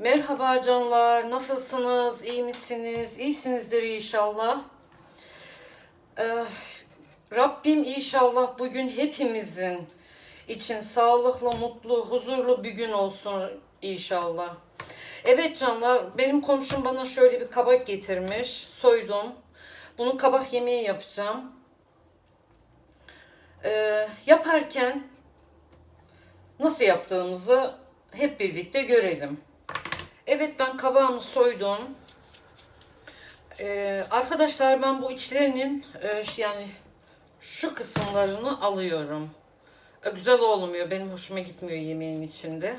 Merhaba canlar, nasılsınız? İyi misiniz? İyisinizdir inşallah. Ee, Rabbim inşallah bugün hepimizin için sağlıklı, mutlu, huzurlu bir gün olsun inşallah. Evet canlar, benim komşum bana şöyle bir kabak getirmiş. Soydum. Bunu kabak yemeği yapacağım. Ee, yaparken nasıl yaptığımızı hep birlikte görelim. Evet ben kabağımı soydum. Ee, arkadaşlar ben bu içlerinin e, yani şu kısımlarını alıyorum. E, güzel olmuyor. Benim hoşuma gitmiyor yemeğin içinde.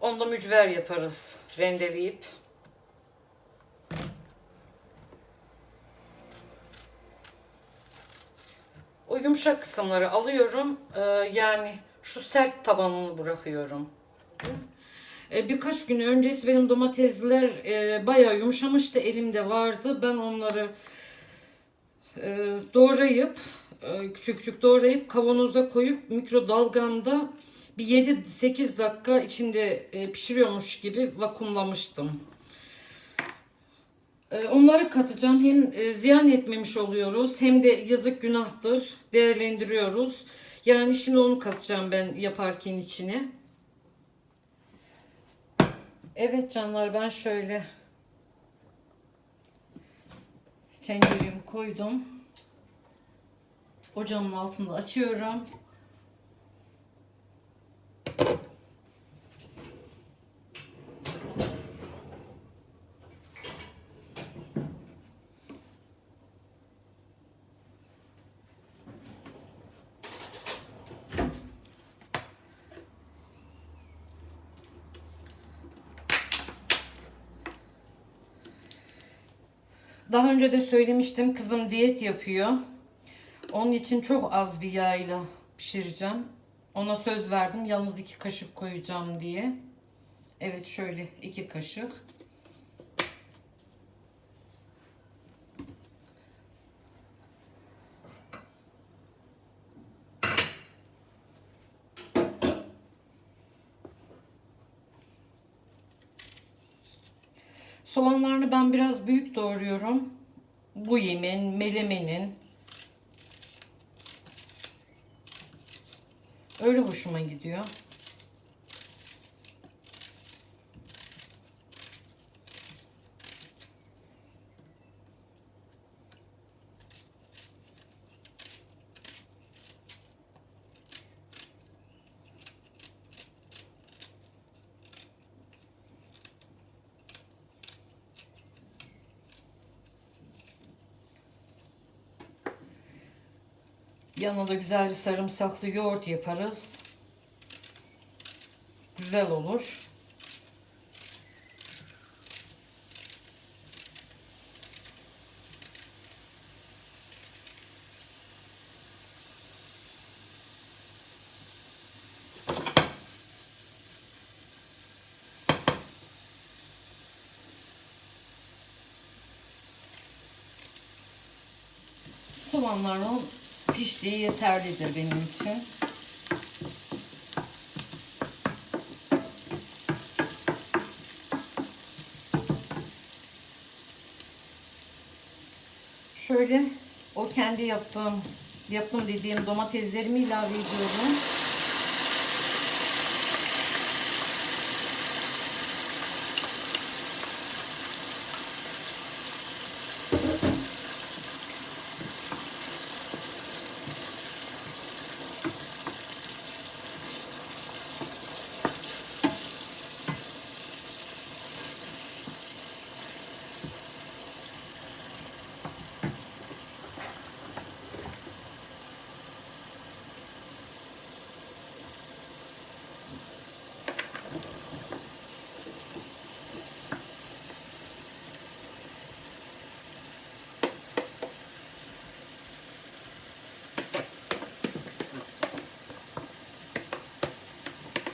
Onda mücver yaparız rendeleyip. Yumuşak kısımları alıyorum. Ee, yani şu sert tabanını bırakıyorum. Ee, birkaç gün öncesi benim domatesler e, bayağı yumuşamıştı. Elimde vardı. Ben onları e, doğrayıp e, küçük küçük doğrayıp kavanoza koyup mikrodalgamda bir 7-8 dakika içinde e, pişiriyormuş gibi vakumlamıştım. Ee, Onları katacağım. Hem e, ziyan etmemiş oluyoruz hem de yazık günahtır. Değerlendiriyoruz. Yani şimdi onu katacağım ben yaparken içine. Evet canlar ben şöyle tenceremi koydum. Ocağımın altında açıyorum. Daha önce de söylemiştim kızım diyet yapıyor. Onun için çok az bir yağla pişireceğim. Ona söz verdim yalnız iki kaşık koyacağım diye. Evet şöyle iki kaşık. Soğanlarını ben biraz büyük doğruyorum. Bu yemeğin, melemenin. Öyle hoşuma gidiyor. Yanına da güzel bir sarımsaklı yoğurt yaparız. Güzel olur. Soğanların piştiği yeterlidir benim için. Şöyle o kendi yaptığım yaptım dediğim domateslerimi ilave ediyorum.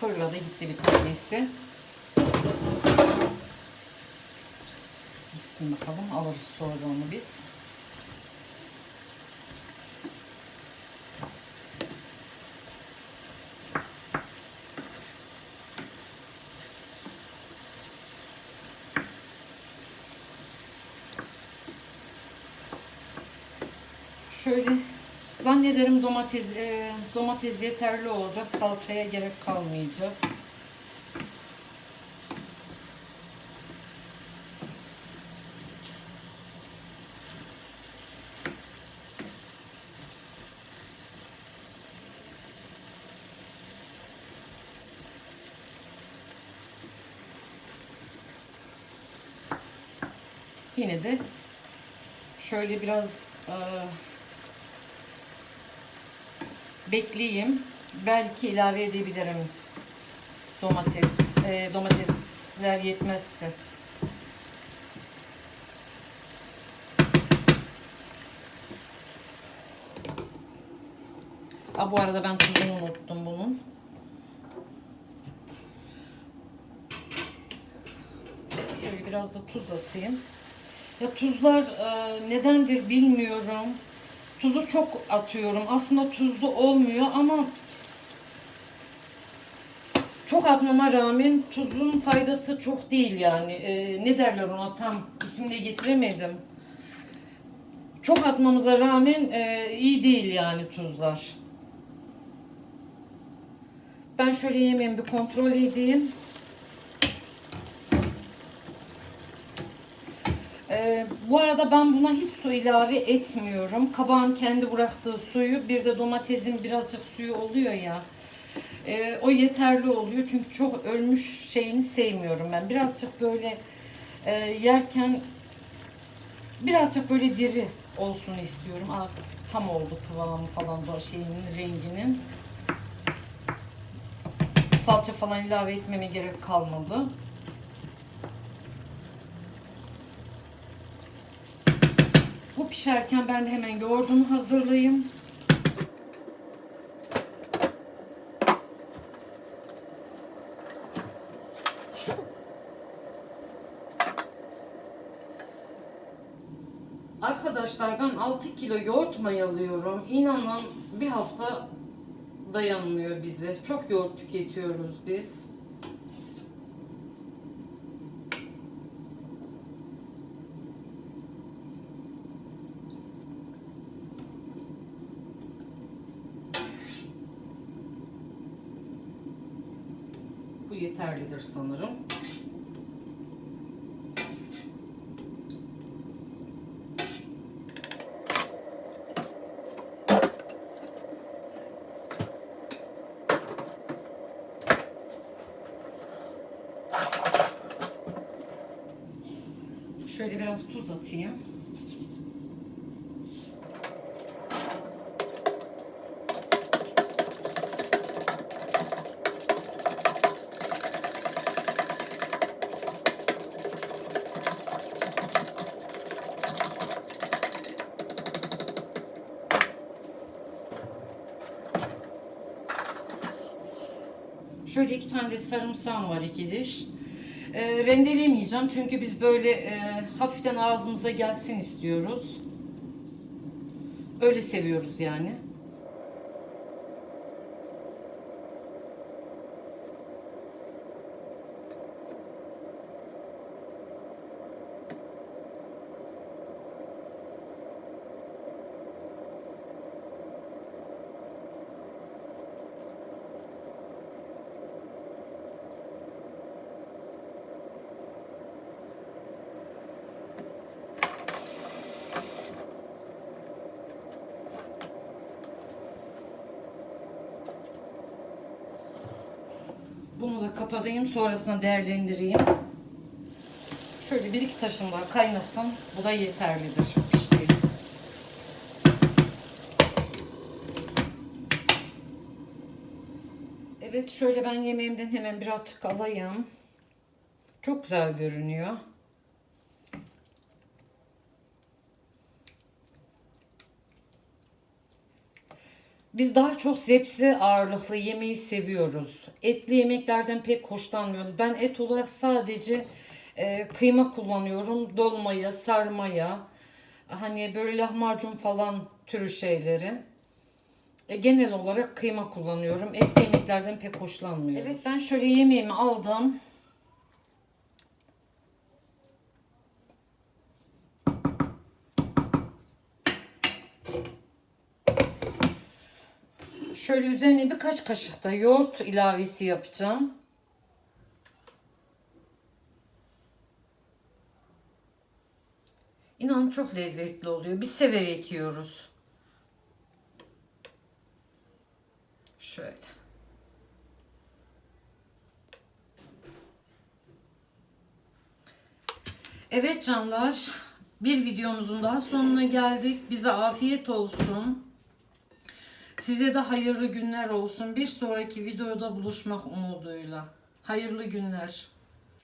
fırladı gitti bir tanesi. Gitsin bakalım alırız sonra onu biz. Şöyle zannederim domates e, domates yeterli olacak. Salçaya gerek kalmayacak. Yine de şöyle biraz e, bekleyeyim. Belki ilave edebilirim domates. E, domatesler yetmezse. Aa, bu arada ben tuzunu unuttum bunun. Şöyle biraz da tuz atayım. Ya tuzlar e, nedendir bilmiyorum. Tuzu çok atıyorum. Aslında tuzlu olmuyor ama çok atmama rağmen tuzun faydası çok değil yani. E, ne derler ona tam ismini getiremedim. Çok atmamıza rağmen e, iyi değil yani tuzlar. Ben şöyle yemeğimi bir kontrol edeyim. Ee, bu arada ben buna hiç su ilave etmiyorum. Kabağın kendi bıraktığı suyu bir de domatesin birazcık suyu oluyor ya. Ee, o yeterli oluyor çünkü çok ölmüş şeyini sevmiyorum ben. Birazcık böyle e, yerken birazcık böyle diri olsun istiyorum. Aa, tam oldu kıvamı falan da şeyinin renginin. Salça falan ilave etmeme gerek kalmadı. Pişerken ben de hemen yoğurdumu hazırlayayım. Arkadaşlar ben 6 kilo yoğurt mayalıyorum. İnanın bir hafta dayanmıyor bize. Çok yoğurt tüketiyoruz biz. Bu yeterlidir sanırım. Şöyle biraz tuz atayım. Şöyle iki tane de sarımsağım var iki diş. E, rendeleyemeyeceğim çünkü biz böyle e, hafiften ağzımıza gelsin istiyoruz. Öyle seviyoruz yani. Bunu da kapatayım sonrasında değerlendireyim. Şöyle bir iki taşım daha kaynasın. Bu da yeterlidir. Evet şöyle ben yemeğimden hemen birazcık alayım. Çok güzel görünüyor. Biz daha çok zepsi ağırlıklı yemeği seviyoruz. Etli yemeklerden pek hoşlanmıyoruz. Ben et olarak sadece e, kıyma kullanıyorum. Dolmaya, sarmaya, hani böyle lahmacun falan türü şeyleri. E, genel olarak kıyma kullanıyorum. Et yemeklerden pek hoşlanmıyorum. Evet ben şöyle yemeğimi aldım. Şöyle üzerine birkaç kaşık da yoğurt ilavesi yapacağım. İnanın çok lezzetli oluyor. Biz severek yiyoruz. Şöyle. Evet canlar, bir videomuzun daha sonuna geldik. Bize afiyet olsun. Size de hayırlı günler olsun. Bir sonraki videoda buluşmak umuduyla. Hayırlı günler.